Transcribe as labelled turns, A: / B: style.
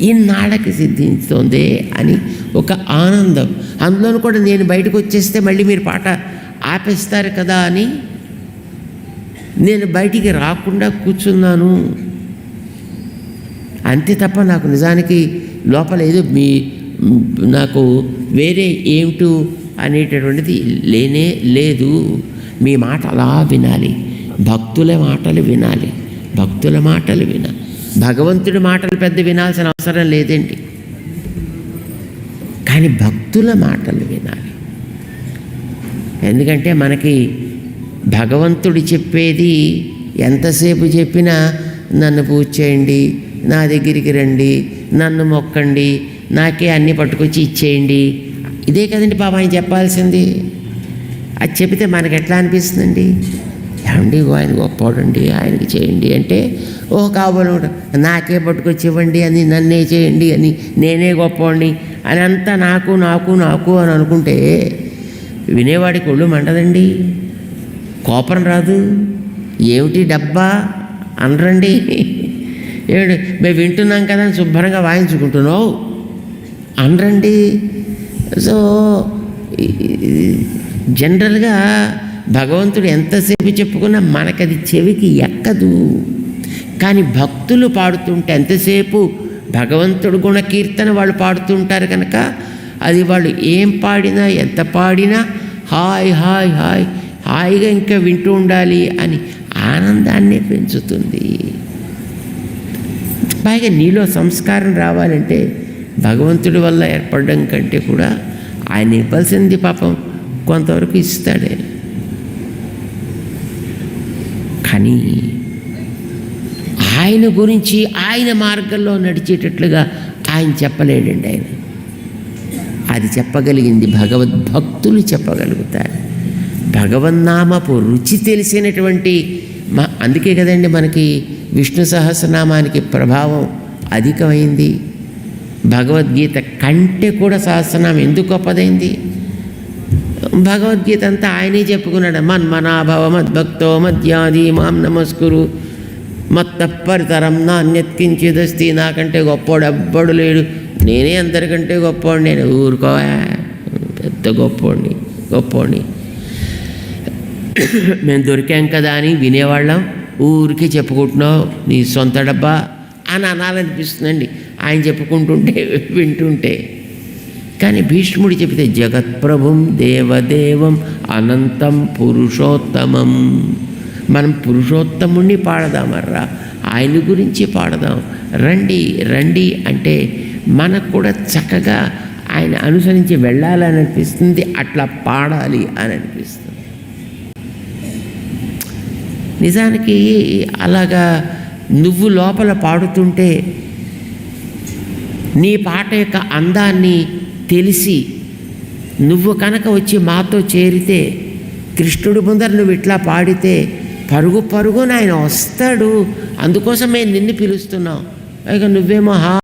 A: ఈనాడకి సిద్ధించుతోంది అని ఒక ఆనందం. అందులోనూ కూడా నేను బయటకు వచ్చేస్తే మళ్ళీ మీరు పాట ఆపేస్తారు కదా అని నేను బయటికి రాకుండా కూర్చున్నాను. అంతే తప్ప నాకు నిజానికి లోపల ఏదో మీ నాకు వేరే ఏమిటో అనేటటువంటిది లేనే లేదు. మీ మాట అలా వినాలి. భక్తుల మాటలు వినాలి. భక్తుల మాటలు వినాలి. భగవంతుడి మాటలు పెద్ద వినాల్సిన అవసరం లేదండి. కానీ భక్తుల మాటలు వినాలి. ఎందుకంటే మనకి భగవంతుడు చెప్పేది ఎంతసేపు చెప్పినా నన్ను పూజ చేయండి నా దగ్గరికి రండి నన్ను మొక్కండి నాకే అన్ని పట్టుకొచ్చి ఇచ్చేయండి. ఇదే కదండి పాప ఆయన చెప్పాల్సింది. అది చెబితే మనకి ఎట్లా అనిపిస్తుందండి? ఏమండి ఆయన గొప్పవాడండి ఆయనకి చేయండి అంటే ఓ కాబోలు నాకే పట్టుకొచ్చి ఇవ్వండి అని నన్నే చేయండి అని నేనే గొప్పవాడిని అని అంతా నాకు నాకు నాకు అని అనుకుంటే వినేవాడికి ఒళ్ళు మండదండి. కోపం రాదు. ఏమిటి డబ్బా? అనరండి. ఏడు మేము వింటున్నాం కదా అని శుభ్రంగా వాయించుకుంటున్నావు. అనరండి. సో జనరల్గా భగవంతుడు ఎంతసేపు చెప్పుకున్నా మనకది చెవికి ఎక్కదు. కానీ భక్తులు పాడుతుంటే ఎంతసేపు భగవంతుడు గుణకీర్తన వాళ్ళు పాడుతుంటారు కనుక అది వాళ్ళు ఏం పాడినా ఎంత పాడినా హాయ్ హాయ్ హాయ్ హాయిగా ఇంకా వింటూ ఉండాలి అని ఆనందాన్ని పెంచుతుంది. పైగా నీలో సంస్కారం రావాలంటే భగవంతుడి వల్ల ఏర్పడడం కంటే కూడా ఆయన ఇవ్వాల్సింది పాపం కొంతవరకు ఇస్తాడే. కానీ ఆయన గురించి ఆయన మార్గంలో నడిచేటట్లుగా ఆయన చెప్పలేడండి ఆయన. అది చెప్పగలిగింది భగవద్భక్తులు చెప్పగలుగుతారు. భగవన్నామపు రుచి తెలిసినటువంటి మా అందుకే కదండి మనకి విష్ణు సహస్రనామానికి ప్రభావం అధికమైంది. భగవద్గీత కంటే కూడా సహస్రనామం ఎందుకు గొప్పదైంది? భగవద్గీత అంతా ఆయనే చెప్పుకున్నాడు. మన్మనాభవ మద్భక్తో మధ్యాది మాం నమస్కురు. మత్తపరితరం నాణ్యత్కించిదస్తి నాకంటే గొప్పోడు ఎవ్వడు లేడు. నేనే అందరికంటే గొప్పోడు నేను ఊరుకోవా పెద్ద గొప్పోడిని గొప్పోడిని. మేము దొరికాం కదా అని వినేవాళ్ళం. ఊరికే చెప్పుకుంటున్నావు నీ సొంత డబ్బా అని అనాలనిపిస్తుందండి. ఆయన చెప్పుకుంటుంటే వింటుంటే. కానీ భీష్ముడు చెబితే జగత్ప్రభుం దేవదేవం అనంతం పురుషోత్తమం. మనం పురుషోత్తముణ్ణి పాడదామర్రా? ఆయన గురించి పాడదాం. రండి రండి అంటే మనకు కూడా చక్కగా ఆయన అనుసరించి వెళ్ళాలని అనిపిస్తుంది. అట్లా పాడాలి అని అనిపిస్తుంది. నిజానికి అలాగా నువ్వు లోపల పాడుతుంటే నీ పాట యొక్క అందాన్ని తెలిసి నువ్వు కనుక వచ్చి మాతో చేరితే కృష్ణుడు ముందర నువ్వు ఇట్లా పాడితే పరుగు పరుగున ఆయన వస్తాడు. అందుకోసం మేము నిన్ను పిలుస్తున్నాం. ఇక నువ్వేమో హా